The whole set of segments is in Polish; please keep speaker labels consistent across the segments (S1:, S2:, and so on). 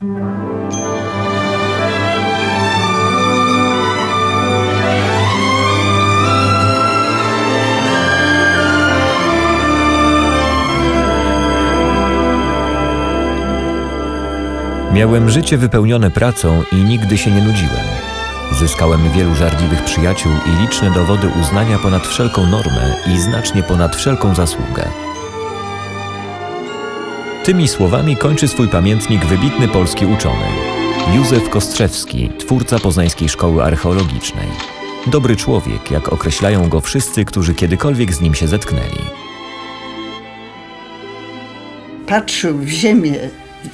S1: Miałem życie wypełnione pracą i nigdy się nie nudziłem. Zyskałem wielu żarliwych przyjaciół i liczne dowody uznania ponad wszelką normę i znacznie ponad wszelką zasługę. Tymi słowami kończy swój pamiętnik wybitny polski uczony Józef Kostrzewski, twórca Poznańskiej Szkoły Archeologicznej. Dobry człowiek, jak określają go wszyscy, którzy kiedykolwiek z nim się zetknęli.
S2: Patrzył w ziemię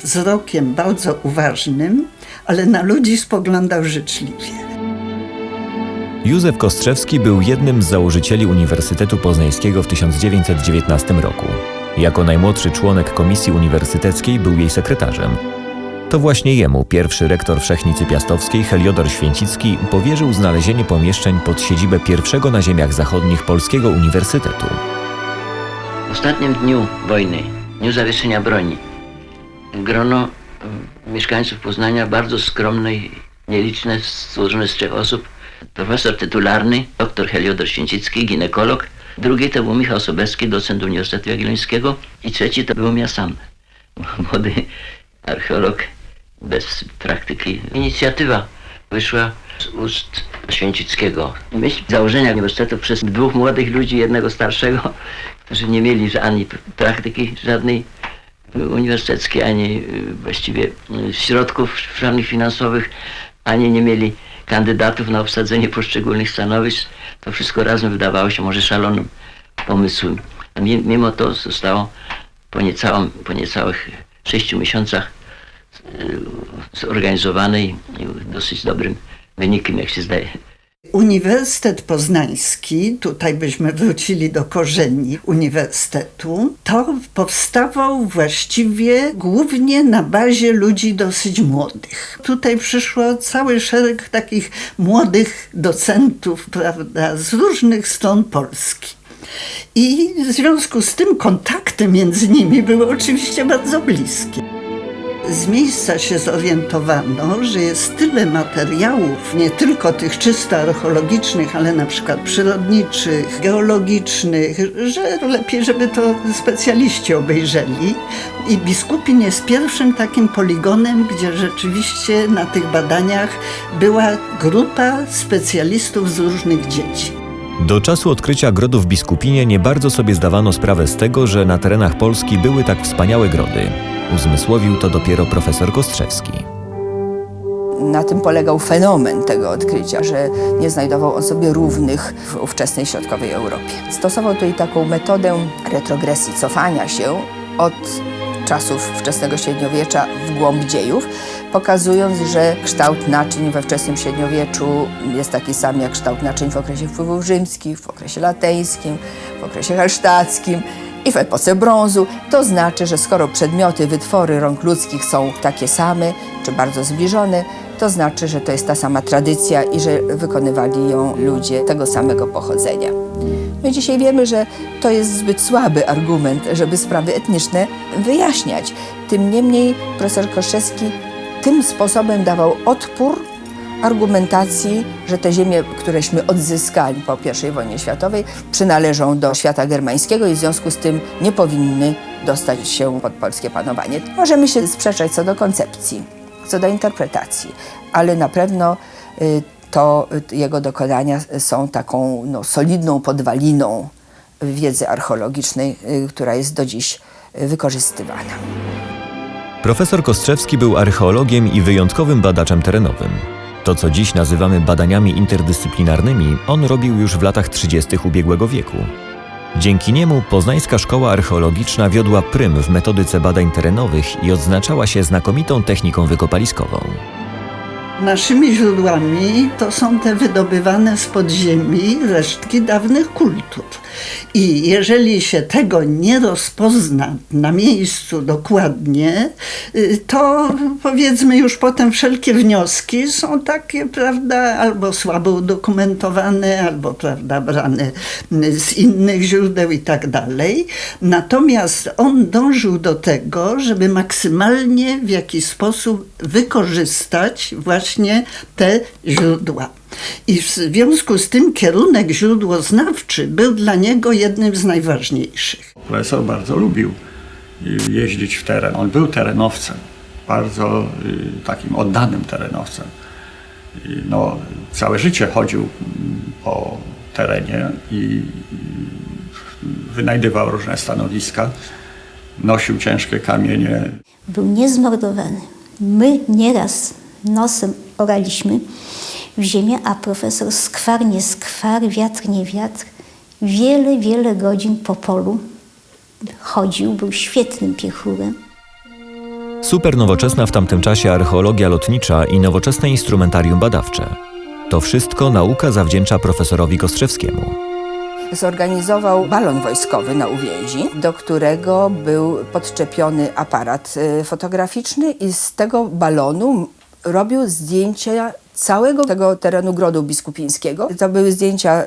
S2: wzrokiem bardzo uważnym, ale na ludzi spoglądał życzliwie.
S1: Józef Kostrzewski był jednym z założycieli Uniwersytetu Poznańskiego w 1919 roku. Jako najmłodszy członek komisji uniwersyteckiej był jej sekretarzem. To właśnie jemu pierwszy rektor Wszechnicy Piastowskiej Heliodor Święcicki powierzył znalezienie pomieszczeń pod siedzibę pierwszego na ziemiach zachodnich Polskiego Uniwersytetu.
S3: W ostatnim dniu wojny, dniu zawieszenia broni, grono y, mieszkańców Poznania, bardzo skromne i nieliczne, złożone z trzech osób, profesor tytularny, dr Heliodor Święcicki, ginekolog, drugi to był Michał Sobecki, docent Uniwersytetu Jagiellońskiego i trzeci to był ja sam, młody archeolog bez praktyki. Inicjatywa wyszła z ust Święcickiego. Myśl założenia uniwersytetu przez dwóch młodych ludzi, jednego starszego, którzy nie mieli ani praktyki żadnej uniwersyteckiej, ani y, właściwie y, środków żadnych finansowych, ani nie mieli kandydatów na obsadzenie poszczególnych stanowisk. To wszystko razem wydawało się może szalonym pomysłem. A mi- mimo to zostało po, po niecałych sześciu miesiącach zorganizowane i i dosyć dobrym wynikiem, jak się zdaje.
S2: Uniwersytet Poznański, tutaj byśmy wrócili do korzeni uniwersytetu, to powstawał właściwie głównie na bazie ludzi dosyć młodych. Tutaj przyszło cały szereg takich młodych docentów, prawda, z różnych stron Polski. I w związku z tym kontakty między nimi były oczywiście bardzo bliskie. Z miejsca się zorientowano, że jest tyle materiałów, nie tylko tych czysto archeologicznych, ale na przykład przyrodniczych, geologicznych, że lepiej, żeby to specjaliści obejrzeli. I Biskupin jest pierwszym takim poligonem, gdzie rzeczywiście na tych badaniach była grupa specjalistów z różnych dziedzin.
S1: Do czasu odkrycia grodu w Biskupinie nie bardzo sobie zdawano sprawę z tego, że na terenach Polski były tak wspaniałe grody. Uzmysłowił to dopiero profesor Kostrzewski.
S4: Na tym polegał fenomen tego odkrycia, że nie znajdował on sobie równych w ówczesnej środkowej Europie. Stosował tutaj taką metodę retrogresji, cofania się od czasów wczesnego średniowiecza w głąb dziejów, pokazując, że kształt naczyń we wczesnym średniowieczu jest taki sam jak kształt naczyń w okresie wpływów rzymskich, w okresie lateńskim, w okresie halsztackim i w epoce brązu. To znaczy, że skoro przedmioty, wytwory rąk ludzkich są takie same, czy bardzo zbliżone, to znaczy, że to jest ta sama tradycja i że wykonywali ją ludzie tego samego pochodzenia. My dzisiaj wiemy, że to jest zbyt słaby argument, żeby sprawy etniczne wyjaśniać. Tym niemniej profesor Koszewski tym sposobem dawał odpór argumentacji, że te ziemie, któreśmy odzyskali po I wojnie światowej, przynależą do świata germańskiego i w związku z tym nie powinny dostać się pod polskie panowanie. Możemy się sprzeczać co do koncepcji, co do interpretacji, ale na pewno y, to y, jego dokonania są taką no, solidną podwaliną wiedzy archeologicznej, y, która jest do dziś wykorzystywana.
S1: Profesor Kostrzewski był archeologiem i wyjątkowym badaczem terenowym. To, co dziś nazywamy badaniami interdyscyplinarnymi, on robił już w latach 30. ubiegłego wieku. Dzięki niemu Poznańska Szkoła Archeologiczna wiodła prym w metodyce badań terenowych i odznaczała się znakomitą techniką wykopaliskową.
S2: Naszymi źródłami to są te wydobywane z podziemi resztki dawnych kultur. I jeżeli się tego nie rozpozna na miejscu dokładnie, y, to powiedzmy już potem wszelkie wnioski są takie, prawda, albo słabo udokumentowane, albo, prawda, brane y, z innych źródeł i tak dalej. Natomiast on dążył do tego, żeby maksymalnie w jakiś sposób wykorzystać właśnie te źródła. I w związku z tym kierunek źródłoznawczy był dla niego jednym z najważniejszych.
S5: Profesor bardzo lubił y, jeździć w teren. On był terenowcem, bardzo y, takim oddanym terenowcem. I no, całe życie chodził mm, po terenie i y, wynajdywał różne stanowiska, nosił ciężkie kamienie.
S6: Był niezmordowany. My nieraz nosem oraliśmy w ziemię, a profesor skwar nie skwar, wiatr nie wiatr. Wiele, wiele godzin po polu chodził, był świetnym piechurem.
S1: Super nowoczesna w tamtym czasie archeologia lotnicza i nowoczesne instrumentarium badawcze. To wszystko nauka zawdzięcza profesorowi Kostrzewskiemu.
S4: Zorganizował balon wojskowy na uwięzi, do którego był podczepiony aparat y, fotograficzny i z tego balonu robił zdjęcia całego tego terenu Grodu Biskupińskiego. To były zdjęcia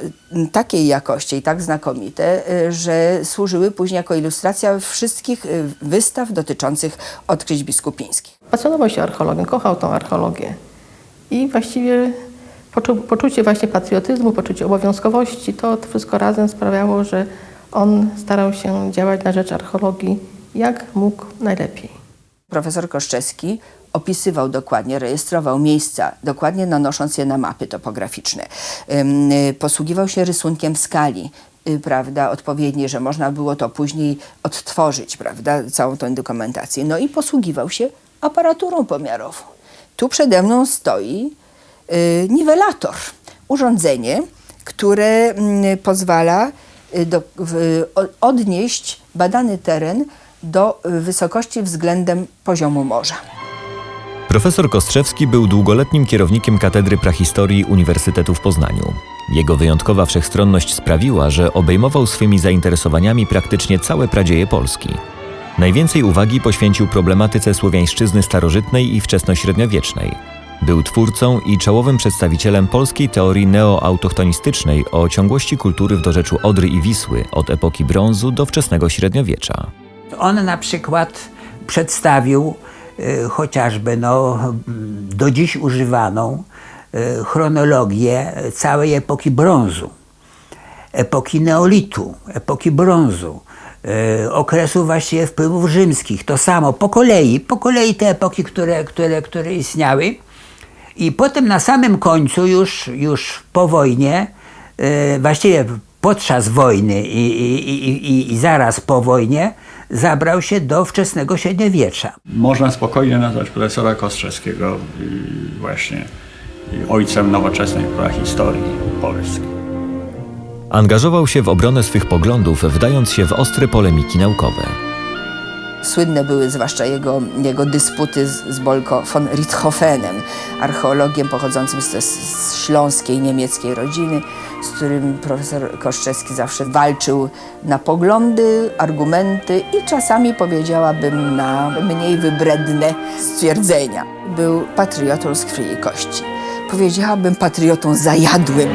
S4: takiej jakości i tak znakomite, y, że służyły później jako ilustracja wszystkich y, wystaw dotyczących odkryć biskupińskich.
S7: Pasjonował się archeologią, kochał tą archeologię. I właściwie poczu, poczucie właśnie patriotyzmu, poczucie obowiązkowości, to, to wszystko razem sprawiało, że on starał się działać na rzecz archeologii jak mógł najlepiej.
S4: Profesor Koszczewski opisywał dokładnie, rejestrował miejsca, dokładnie nanosząc je na mapy topograficzne. Y, Posługiwał się rysunkiem skali, y, prawda, odpowiedniej, że można było to później odtworzyć, prawda, całą tę dokumentację. No i posługiwał się aparaturą pomiarową. Tu przede mną stoi y, niwelator, urządzenie, które mm, pozwala y, do, w, o- odnieść badany teren do y, wysokości względem poziomu morza.
S1: Profesor Kostrzewski był długoletnim kierownikiem Katedry Prahistorii Uniwersytetu w Poznaniu. Jego wyjątkowa wszechstronność sprawiła, że obejmował swymi zainteresowaniami praktycznie całe pradzieje Polski. Najwięcej uwagi poświęcił problematyce słowiańszczyzny starożytnej i wczesnośredniowiecznej. Był twórcą i czołowym przedstawicielem polskiej teorii neoautochtonistycznej o ciągłości kultury w dorzeczu Odry i Wisły od epoki brązu do wczesnego średniowiecza.
S8: On na przykład przedstawił chociażby no, do dziś używaną y, chronologię całej epoki brązu, epoki neolitu, epoki brązu, y, okresu właściwie wpływów rzymskich. To samo po kolei, po kolei te epoki, które, które, które istniały. I potem na samym końcu, już, już po wojnie, y, właściwie podczas wojny i, i, i, i zaraz po wojnie, zabrał się do wczesnego średniowiecza.
S5: Można spokojnie nazwać profesora Kostrzewskiego y, właśnie y, ojcem nowoczesnej prahistorii Polski.
S1: Angażował się w obronę swych poglądów, wdając się w ostre polemiki naukowe.
S4: Słynne były zwłaszcza jego, jego dysputy z, z Bolko von Richthofenem, archeologiem pochodzącym z, z śląskiej niemieckiej rodziny, z którym profesor Koszczewski zawsze walczył na poglądy, argumenty i czasami powiedziałabym na mniej wybredne stwierdzenia. Był patriotą z krwi i kości. Powiedziałabym patriotą zajadłym.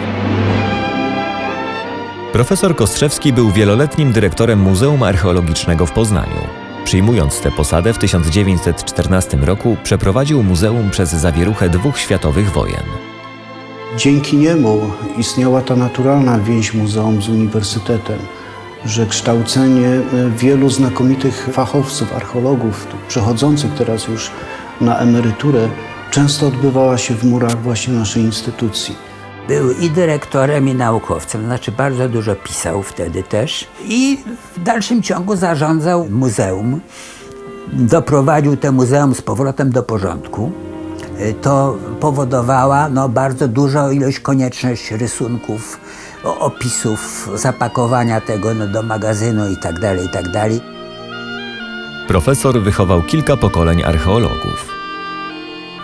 S1: Profesor Kostrzewski był wieloletnim dyrektorem Muzeum Archeologicznego w Poznaniu. Przyjmując tę posadę w 1914 roku, przeprowadził muzeum przez zawieruchę dwóch światowych wojen.
S9: Dzięki niemu istniała ta naturalna więź muzeum z uniwersytetem, że kształcenie e, wielu znakomitych fachowców, archeologów, przechodzących teraz już na emeryturę, często odbywała się w murach właśnie naszej instytucji.
S8: Był i dyrektorem, i naukowcem, znaczy bardzo dużo pisał wtedy też. I w dalszym ciągu zarządzał muzeum. Doprowadził to muzeum z powrotem do porządku. Y, To powodowała no, bardzo dużą ilość konieczność rysunków, opisów, zapakowania tego no, do magazynu i tak dalej, i tak.
S1: Profesor wychował kilka pokoleń archeologów.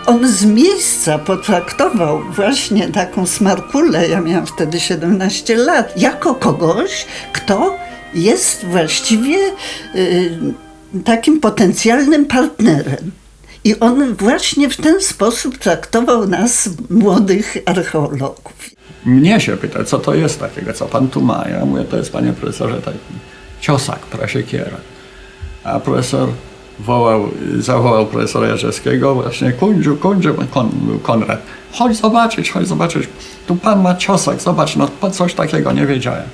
S2: On z miejsca potraktował właśnie taką smarkulę, ja miałam wtedy 17 lat, jako kogoś, kto jest właściwie y, takim potencjalnym partnerem. I on właśnie w ten sposób traktował nas, młodych archeologów.
S5: Mnie się pyta, co to jest takiego, co pan tu ma. Ja mówię, to jest panie profesorze taki ciosak, prasiekiera. A profesor wołał, zawołał profesora Jarzewskiego właśnie, kundziu, kundziu, kon, Konrad, chodź zobaczyć, chodź zobaczyć, tu pan ma ciosak, zobacz, no coś takiego nie wiedziałem.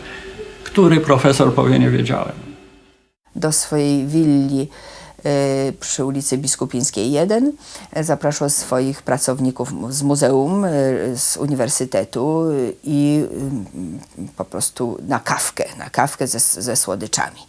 S5: Który profesor powie, nie wiedziałem.
S4: do swojej willi przy ulicy Biskupińskiej 1. Zapraszał swoich pracowników z muzeum, y, z uniwersytetu y, i y, po prostu na kawkę, na kawkę ze, ze słodyczami.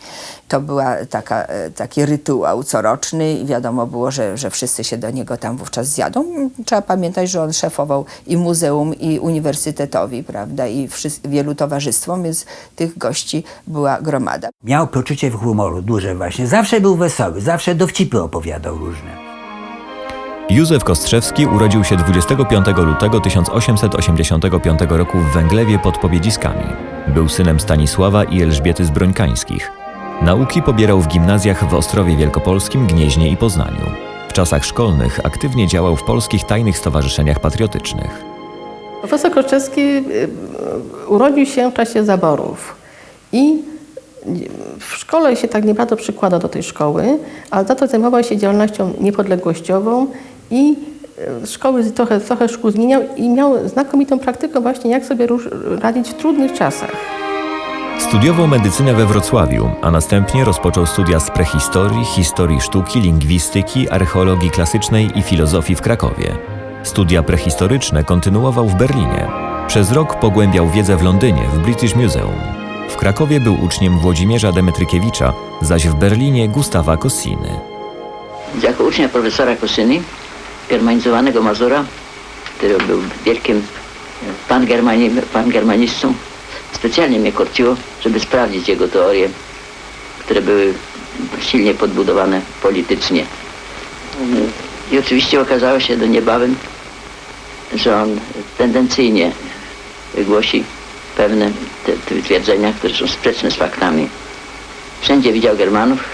S4: To taka, y, taki rytuał coroczny i wiadomo było, że, że wszyscy się do niego tam wówczas zjadą. Trzeba pamiętać, że on szefował i muzeum, i uniwersytetowi, prawda, i wielu towarzystwom, więc tych gości była gromada.
S8: Miał poczucie humoru duże właśnie. Zawsze był wesoły, zawsze dowcipy opowiadał różne.
S1: Józef Kostrzewski urodził się 25 lutego 1885 roku w Węglewie pod Pobiedziskami. Był synem Stanisława i Elżbiety Zbrońkańskich. Nauki pobierał w gimnazjach w Ostrowie Wielkopolskim, Gnieźnie i Poznaniu. W czasach szkolnych aktywnie działał w polskich tajnych stowarzyszeniach patriotycznych.
S7: Profesor Kroczewski y, y, urodził się w czasie zaborów i w szkole się tak nie bardzo przykładał do tej szkoły, ale za to zajmował się działalnością niepodległościową i y, szkoły trochę, trochę szkół zmieniał i miał znakomitą praktykę właśnie jak sobie radzić w trudnych czasach.
S1: Studiował medycynę we Wrocławiu, a następnie rozpoczął studia z prehistorii, historii sztuki, lingwistyki, archeologii klasycznej i filozofii w Krakowie. Studia prehistoryczne kontynuował w Berlinie. Przez rok pogłębiał wiedzę w Londynie, w British Museum. W Krakowie był uczniem Włodzimierza Demetrykiewicza, zaś w Berlinie Gustawa Cossiny.
S3: Jako ucznia profesora Kosyny, germanizowanego Mazura, który był wielkim pangermani, pangermanistą, specjalnie mnie korciło, żeby sprawdzić jego teorie, które były silnie podbudowane politycznie. I oczywiście okazało się do niebawem, że on tendencyjnie głosi pewne te, te twierdzenia, które są sprzeczne z faktami. Wszędzie widział Germanów,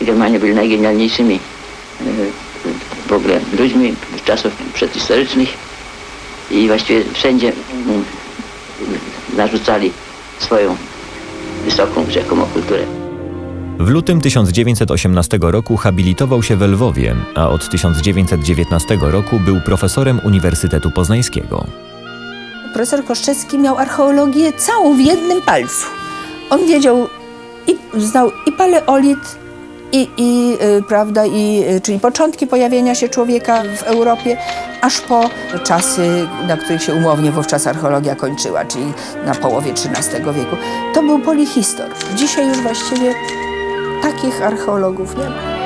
S3: Germanie byli najgenialniejszymi e, w ogóle ludźmi czasów przedhistorycznych i właściwie wszędzie mm, narzucali swoją wysoką rzekomo kulturę.
S1: W lutym 1918 roku habilitował się w Lwowie, a od 1919 roku był profesorem Uniwersytetu Poznańskiego.
S4: Profesor Koszczewski miał archeologię całą w jednym palcu. On wiedział i znał i paleolit, i, i y, prawda, i, y, czyli początki pojawienia się człowieka w Europie, aż po czasy, na których się umownie wówczas archeologia kończyła, czyli na połowie XIII wieku. To był polihistor. Dzisiaj już właściwie takich archeologów nie ma.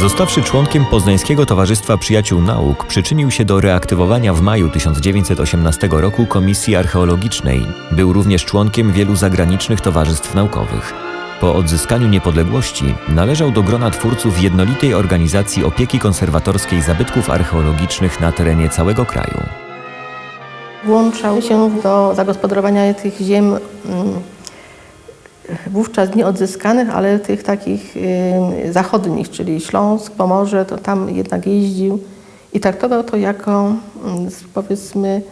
S1: Zostawszy członkiem Poznańskiego Towarzystwa Przyjaciół Nauk, przyczynił się do reaktywowania w maju 1918 roku Komisji Archeologicznej. Był również członkiem wielu zagranicznych towarzystw naukowych. Po odzyskaniu niepodległości należał do grona twórców jednolitej organizacji opieki konserwatorskiej zabytków archeologicznych na terenie całego kraju.
S7: Włączał się do zagospodarowania tych ziem mm, wówczas nie odzyskanych, ale tych takich zachodnich, czyli Śląsk, Pomorze, to tam jednak jeździł i traktował to jako mm, powiedzmy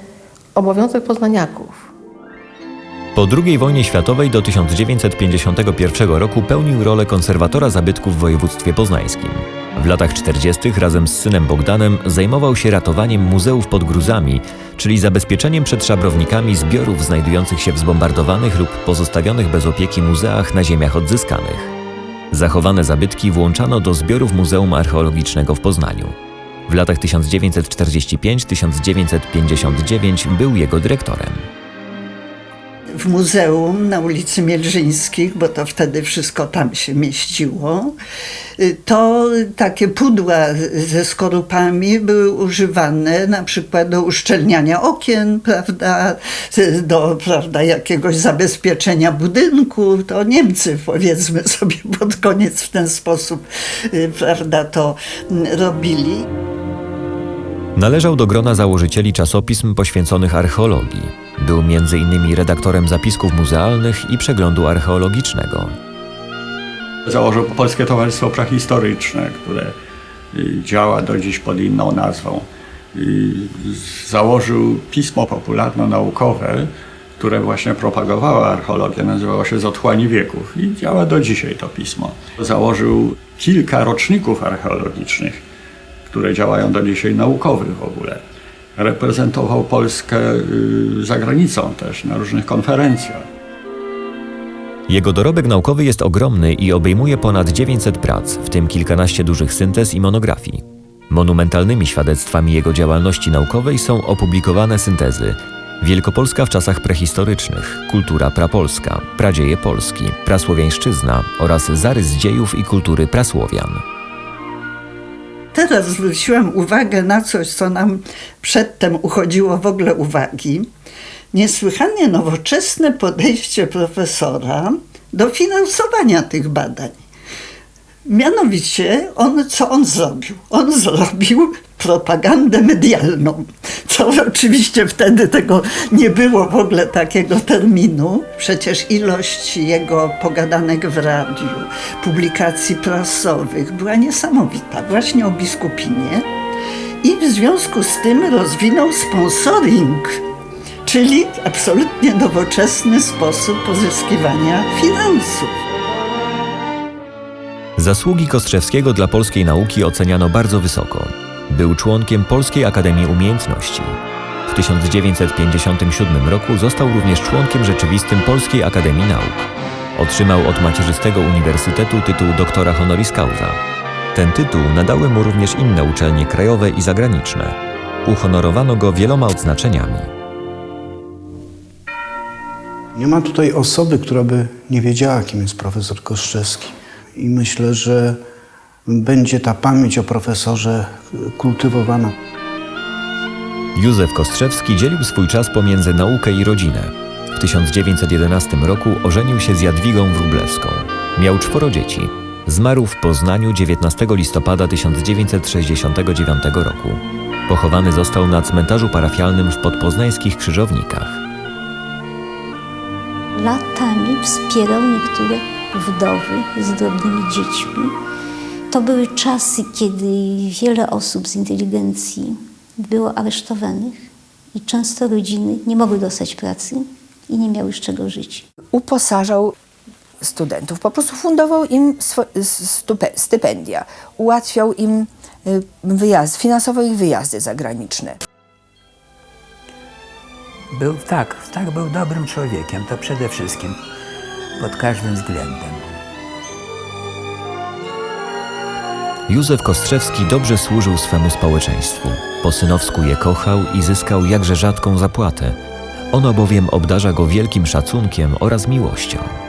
S7: obowiązek poznaniaków.
S1: Po II wojnie światowej do 1951 roku pełnił rolę konserwatora zabytków w województwie poznańskim. W latach 40. razem z synem Bogdanem zajmował się ratowaniem muzeów pod gruzami, czyli zabezpieczeniem przed szabrownikami zbiorów znajdujących się w zbombardowanych lub pozostawionych bez opieki muzeach na ziemiach odzyskanych. Zachowane zabytki włączano do zbiorów Muzeum Archeologicznego w Poznaniu. W latach 1945-1959 był jego dyrektorem.
S2: W muzeum na ulicy Mielżyńskich, bo to wtedy wszystko tam się mieściło, y, to takie pudła ze skorupami były używane na przykład do uszczelniania okien, prawda, do prawda, jakiegoś zabezpieczenia budynku. To Niemcy, powiedzmy sobie, pod koniec w ten sposób y, prawda, to mm, robili.
S1: Należał do grona założycieli czasopism poświęconych archeologii. Był m.in. redaktorem zapisków muzealnych i przeglądu archeologicznego.
S5: Założył Polskie Towarzystwo Prehistoryczne, które y, działa do dziś pod inną nazwą. Y, Założył pismo popularno-naukowe, które właśnie propagowało archeologię, nazywało się Z otchłani wieków i działa do dzisiaj to pismo. Założył kilka roczników archeologicznych, które działają do dzisiaj naukowych w ogóle. Reprezentował Polskę y, za granicą też na różnych konferencjach.
S1: Jego dorobek naukowy jest ogromny i obejmuje ponad 900 prac, w tym kilkanaście dużych syntez i monografii. Monumentalnymi świadectwami jego działalności naukowej są opublikowane syntezy Wielkopolska w czasach prehistorycznych, Kultura prapolska, Pradzieje Polski, Prasłowiańszczyzna oraz Zarys dziejów i kultury Prasłowian.
S2: Teraz zwróciłam uwagę na coś, co nam przedtem uchodziło w ogóle uwagi. Niesłychanie nowoczesne podejście profesora do finansowania tych badań. Mianowicie, on, co on zrobił? On zrobił propagandę medialną, co oczywiście wtedy tego nie było w ogóle takiego terminu. Przecież ilość jego pogadanek w radiu, publikacji prasowych była niesamowita, właśnie o biskupinie. I w związku z tym rozwinął sponsoring, czyli absolutnie nowoczesny sposób pozyskiwania finansów.
S1: Zasługi Kostrzewskiego dla polskiej nauki oceniano bardzo wysoko. Był członkiem Polskiej Akademii Umiejętności. W 1957 roku został również członkiem rzeczywistym Polskiej Akademii Nauk. Otrzymał od macierzystego uniwersytetu tytuł doktora honoris causa. Ten tytuł nadały mu również inne uczelnie krajowe i zagraniczne. Uhonorowano go wieloma odznaczeniami.
S9: Nie ma tutaj osoby, która by nie wiedziała, kim jest profesor Koszczewski. I myślę, że będzie ta pamięć o profesorze kultywowana.
S1: Józef Kostrzewski dzielił swój czas pomiędzy naukę i rodzinę. W 1911 roku ożenił się z Jadwigą Wróblewską. Miał czworo dzieci. Zmarł w Poznaniu 19 listopada 1969 roku. Pochowany został na cmentarzu parafialnym w podpoznańskich Krzyżownikach.
S6: latami wspierał niektóre wdowy z drobnymi dziećmi. To były czasy, kiedy wiele osób z inteligencji było aresztowanych i często rodziny nie mogły dostać pracy i nie miały z czego żyć.
S4: uposażał studentów, po prostu fundował im stypendia, ułatwiał im y, wyjazd, finansował ich wyjazdy zagraniczne.
S8: Był tak, tak, był dobrym człowiekiem, to przede wszystkim, pod każdym względem.
S1: Józef Kostrzewski dobrze służył swemu społeczeństwu. Po synowsku je kochał i zyskał jakże rzadką zapłatę. Ono bowiem obdarza go wielkim szacunkiem oraz miłością.